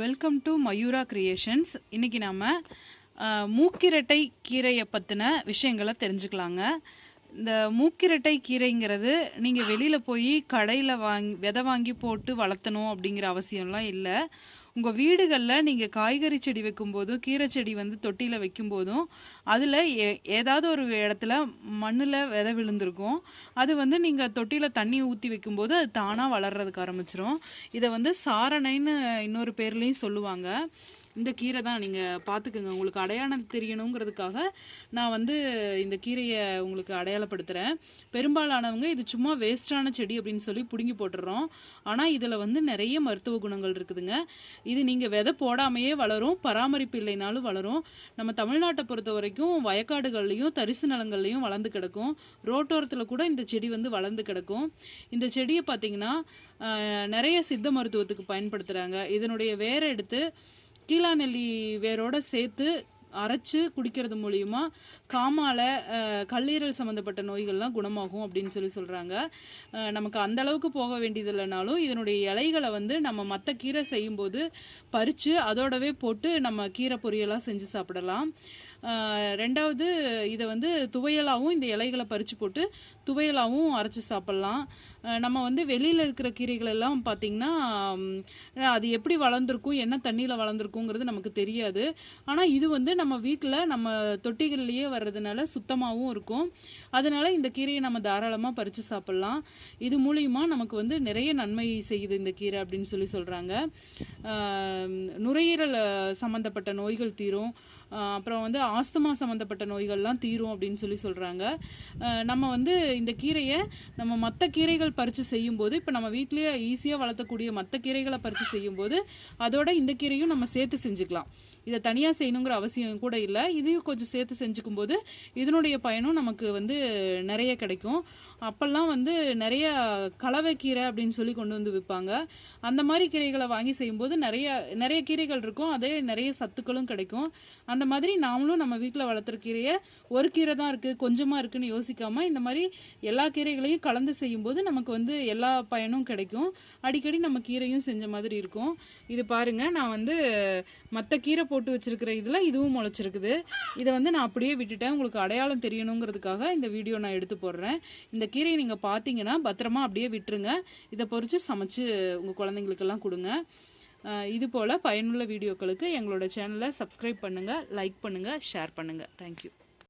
Welcome to Mayura creations இன்னைக்கு நாம மூக்கிரட்டை கீரையை பற்றின விஷயங்களை தெரிஞ்சுக்கலாங்க. இந்த மூக்கிரட்டை கீரைங்கிறது நீங்கள் வெளியில் போய் கடையில் வாங்கி விதை வாங்கி போட்டு வளர்த்தணும் அப்படிங்கிற அவசியம்லாம் இல்லை. உங்கள் வீடுகளில் நீங்கள் காய்கறி செடி வைக்கும்போதும் கீரை செடி வந்து தொட்டியில் வைக்கும்போதும் அதில் ஏ ஏதாவது ஒரு இடத்துல மண்ணில் விதை விழுந்திருக்கும். அது வந்து நீங்கள் தொட்டியில் தண்ணி ஊற்றி வைக்கும்போது அது தானாக வளர்றதுக்கு ஆரம்பிச்சிரும். இதை வந்து சாரணைன்னு இன்னொரு பேர்லேயும் சொல்லுவாங்க. இந்த கீரை தான் நீங்கள் பார்த்துக்குங்க உங்களுக்கு அடையாளம் தெரியணுங்கிறதுக்காக நான் வந்து இந்த கீரையை உங்களுக்கு அடையாளப்படுத்துகிறேன் பெரும்பாலானவங்க இது சும்மா வேஸ்டான செடி அப்படின்னு சொல்லி பிடுங்கி போட்டுடுறோம் ஆனால் இதில் வந்து நிறைய மருத்துவ குணங்கள் இருக்குதுங்க. இது நீங்கள் விதை போடாமையே வளரும் பராமரிப்பு இல்லைனாலும் வளரும். நம்ம தமிழ்நாட்டை பொறுத்த வரைக்கும் வயக்காடுகள்லையும் தரிசு நிலங்கள்லையும் வளர்ந்து கிடக்கும். ரோட்டோரத்தில் கூட இந்த செடி வந்து வளர்ந்து கிடக்கும். இந்த செடியை பார்த்தீங்கன்னா நிறைய சித்த மருத்துவத்துக்கு பயன்படுத்துகிறாங்க இதனுடைய வேரை எடுத்து கீழாநெல்லி வேரோட சேர்த்து அரைச்சு குடிக்கிறது மூலியமா காமால கல்லீரல் சம்மந்தப்பட்ட நோய்கள்லாம் குணமாகும் அப்படின்னு சொல்லி சொல்றாங்க. நமக்கு அந்த அளவுக்கு போக வேண்டியது இல்லைனாலும் இதனுடைய இலைகளை வந்து நம்ம மற்ற கீரை செய்யும்போது பறிச்சு அதோடவே போட்டு நம்ம கீரை பொரியலாக செஞ்சு சாப்பிடலாம். ரெண்டாவது இதை வந்து துவையலாகவும் இந்த இலைகளை பறித்து போட்டு துவையலாகவும் அரைச்சி சாப்பிட்லாம். நம்ம வந்து வெளியில் இருக்கிற கீரைகள் எல்லாம் பார்த்திங்கன்னா அது எப்படி வளர்ந்துருக்கும் என்ன தண்ணியில் வளர்ந்துருக்குங்கிறது நமக்கு தெரியாது. ஆனால் இது வந்து நம்ம வீட்டில் நம்ம தொட்டிகள்லேயே வர்றதுனால சுத்தமாகவும் இருக்கும். அதனால் இந்த கீரையை நம்ம தாராளமாக பறித்து சாப்பிட்லாம். இது மூலியமாக நமக்கு வந்து நிறைய நன்மை செய்யுது இந்த கீரை அப்படின்னு சொல்லி சொல்கிறாங்க நுரையீரல் சம்மந்தப்பட்ட நோய்கள் தீரும். அப்புறம் வந்து ஆஸ்துமா சம்மந்தப்பட்ட நோய்கள்லாம் தீரும் அப்படின்னு சொல்லி சொல்கிறாங்க நம்ம வந்து இந்த கீரையை நம்ம மற்ற கீரைகள் பறித்து செய்யும்போது இப்போ நம்ம வீட்டிலேயே ஈஸியாக வளர்த்தக்கூடிய மற்ற கீரைகளை பறித்து செய்யும்போது அதோட இந்த கீரையும் நம்ம சேர்த்து செஞ்சுக்கலாம். இதை தனியாக செய்யணுங்கிற அவசியம் கூட இல்லை. இதையும் கொஞ்சம் சேர்த்து செஞ்சுக்கும் போது இதனுடைய பயனும் நமக்கு வந்து நிறைய கிடைக்கும். அப்போல்லாம் வந்து நிறைய கலவை கீரை அப்படின்னு சொல்லி கொண்டு வந்து விற்பாங்க. அந்த மாதிரி கீரைகளை வாங்கி செய்யும்போது நிறைய நிறைய கீரைகள் இருக்கும். அதே நிறைய சத்துக்களும் கிடைக்கும். அந்த மாதிரி நாமளும் நம்ம வீட்டில் வளர்த்துற கீரையை ஒரு கீரை தான் இருக்குது கொஞ்சமாக இருக்குதுன்னு யோசிக்காமல் இந்த மாதிரி எல்லா கீரைகளையும் கலந்து செய்யும்போது நமக்கு வந்து எல்லா பயனும் கிடைக்கும். அடிக்கடி நம்ம கீரையும் செஞ்ச மாதிரி இருக்கும். இது பாருங்கள் நான் வந்து மற்ற கீரை போட்டு வச்சுருக்கிற இதில் இதுவும் முளைச்சிருக்குது. இதை வந்து நான் அப்படியே விட்டுட்டேன். உங்களுக்கு அடையாளம் தெரியணுங்கிறதுக்காக இந்த வீடியோ நான் எடுத்து போடுறேன். இந்த கீரையை நீங்கள் பார்த்தீங்கன்னா பத்திரமா அப்படியே விட்டுருங்க. இதை பொறிச்சு சமைச்சு உங்கள் குழந்தைங்களுக்கெல்லாம் கொடுங்க. இது போல் பயனுள்ள வீடியோக்களுக்கு எங்களோட சேனலை சப்ஸ்கிரைப் பண்ணுங்கள் லைக் பண்ணுங்கள் ஷேர் பண்ணுங்கள் தேங்க்யூ